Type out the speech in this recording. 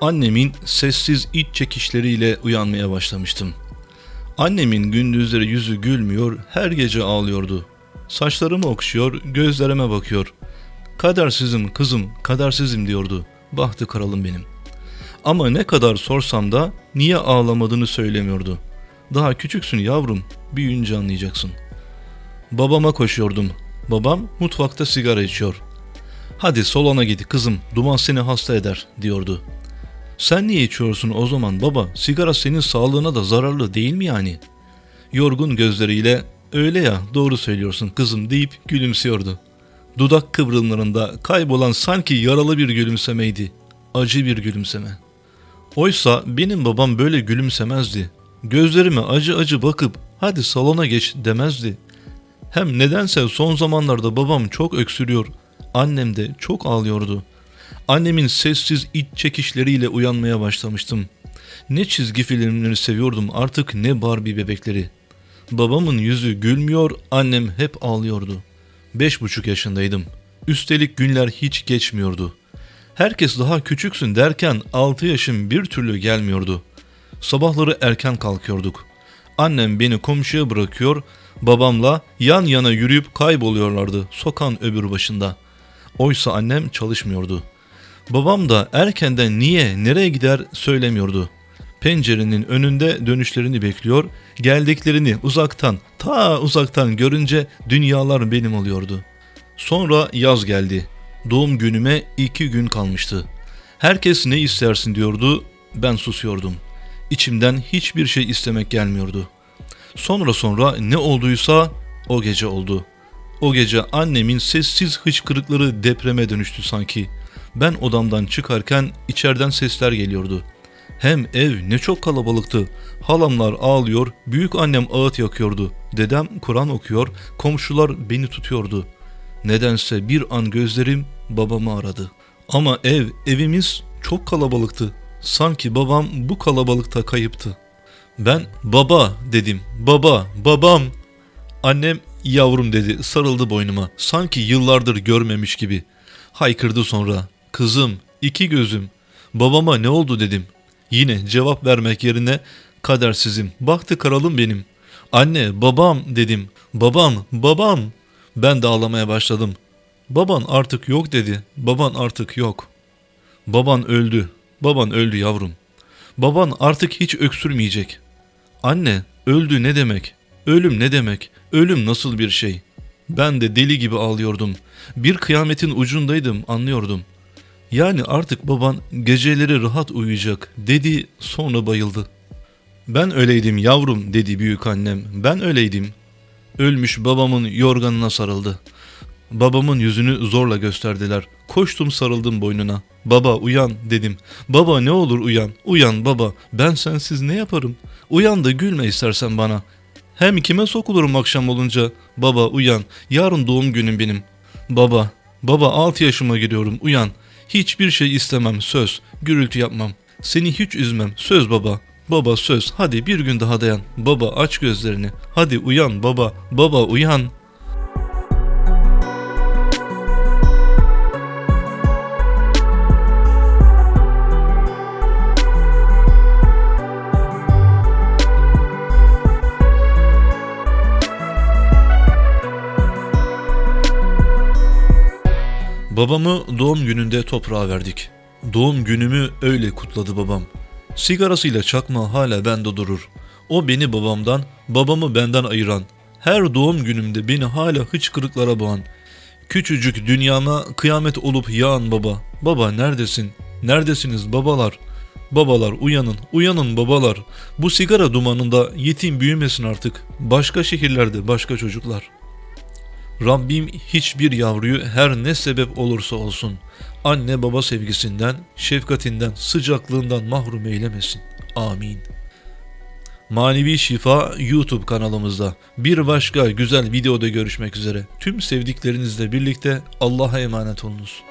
Annemin sessiz iç çekişleriyle uyanmaya başlamıştım. Annemin gündüzleri yüzü gülmüyor, her gece ağlıyordu. Saçlarımı okşuyor, gözlerime bakıyor. Kadersizim kızım, kadersizim diyordu. Bahtı kralım benim. Ama ne kadar sorsam da niye ağlamadığını söylemiyordu. Daha küçüksün yavrum, büyüyünce anlayacaksın. Babama koşuyordum. Babam mutfakta sigara içiyor. Hadi salona git kızım, duman seni hasta eder diyordu. Sen niye içiyorsun o zaman baba? Sigara senin sağlığına da zararlı değil mi yani? Yorgun gözleriyle öyle ya doğru söylüyorsun kızım deyip gülümsüyordu. Dudak kıvrımlarında kaybolan sanki yaralı bir gülümsemeydi. Acı bir gülümseme. Oysa benim babam böyle gülümsemezdi. Gözlerime acı acı bakıp hadi salona geç demezdi. Hem nedense son zamanlarda babam çok öksürüyor. Annem de çok ağlıyordu. Annemin sessiz iç çekişleriyle uyanmaya başlamıştım. Ne çizgi filmleri seviyordum artık ne Barbie bebekleri. Babamın yüzü gülmüyor, annem hep ağlıyordu. Beş buçuk yaşındaydım. Üstelik günler hiç geçmiyordu. Herkes daha küçüksün derken altı yaşım bir türlü gelmiyordu. Sabahları erken kalkıyorduk. Annem beni komşuya bırakıyor, babamla yan yana yürüyüp kayboluyorlardı sokağın öbür başında. Oysa annem çalışmıyordu. Babam da erkenden niye, nereye gider söylemiyordu. Pencerenin önünde dönüşlerini bekliyor, geldiklerini uzaktan, ta uzaktan görünce dünyalar benim oluyordu. Sonra yaz geldi. Doğum günüme iki gün kalmıştı. Herkes ne istersin diyordu, ben susuyordum. İçimden hiçbir şey istemek gelmiyordu. Sonra sonra ne olduysa o gece oldu. O gece annemin sessiz hıçkırıkları depreme dönüştü sanki. Ben odamdan çıkarken içeriden sesler geliyordu. Hem ev ne çok kalabalıktı. Halamlar ağlıyor, büyük annem ağıt yakıyordu. Dedem Kur'an okuyor, komşular beni tutuyordu. Nedense bir an gözlerim babamı aradı. Ama ev, evimiz çok kalabalıktı. Sanki babam bu kalabalıkta kayıptı. Ben baba dedim. Baba, babam. Annem yavrum dedi sarıldı boynuma. Sanki yıllardır görmemiş gibi. Haykırdı sonra. Kızım, iki gözüm. Babama ne oldu dedim. Yine cevap vermek yerine kadersizim. Baktı kralım benim. Anne, babam dedim. Babam, babam. Ben de ağlamaya başladım. Baban artık yok dedi. Baban artık yok. Baban öldü. Baban öldü yavrum. Baban artık hiç öksürmeyecek. Anne, öldü ne demek? Ölüm ne demek? Ölüm nasıl bir şey? Ben de deli gibi ağlıyordum. Bir kıyametin ucundaydım, anlıyordum. Yani artık baban geceleri rahat uyuyacak dedi sonra bayıldı. Ben öyleydim yavrum dedi büyük annem. Ben öyleydim. Ölmüş babamın yorganına sarıldı. Babamın yüzünü zorla gösterdiler. Koştum sarıldım boynuna. Baba uyan dedim. Baba ne olur uyan. Uyan baba. Ben sensiz ne yaparım? Uyan da gülme istersen bana. Hem kime sokulurum akşam olunca? Baba uyan. Yarın doğum günüm benim. Baba. Baba 6 yaşıma giriyorum. Uyan. Hiçbir şey istemem. Söz. Gürültü yapmam. Seni hiç üzmem. Söz baba. Baba söz. Hadi bir gün daha dayan. Baba aç gözlerini. Hadi uyan baba. Baba uyan. Babamı doğum gününde toprağa verdik. Doğum günümü öyle kutladı babam. Sigarasıyla çakma hala bende durur. O beni babamdan, babamı benden ayıran, her doğum günümde beni hala hıçkırıklara boğan, küçücük dünyama kıyamet olup yağan baba. Baba neredesin? Neredesiniz babalar? Babalar uyanın, uyanın babalar. Bu sigara dumanında yetim büyümesin artık. Başka şehirlerde başka çocuklar.'' Rabbim hiçbir yavruyu her ne sebep olursa olsun anne baba sevgisinden, şefkatinden, sıcaklığından mahrum eylemesin. Amin. Manevi Şifa YouTube kanalımızda bir başka güzel videoda görüşmek üzere. Tüm sevdiklerinizle birlikte Allah'a emanet olunuz.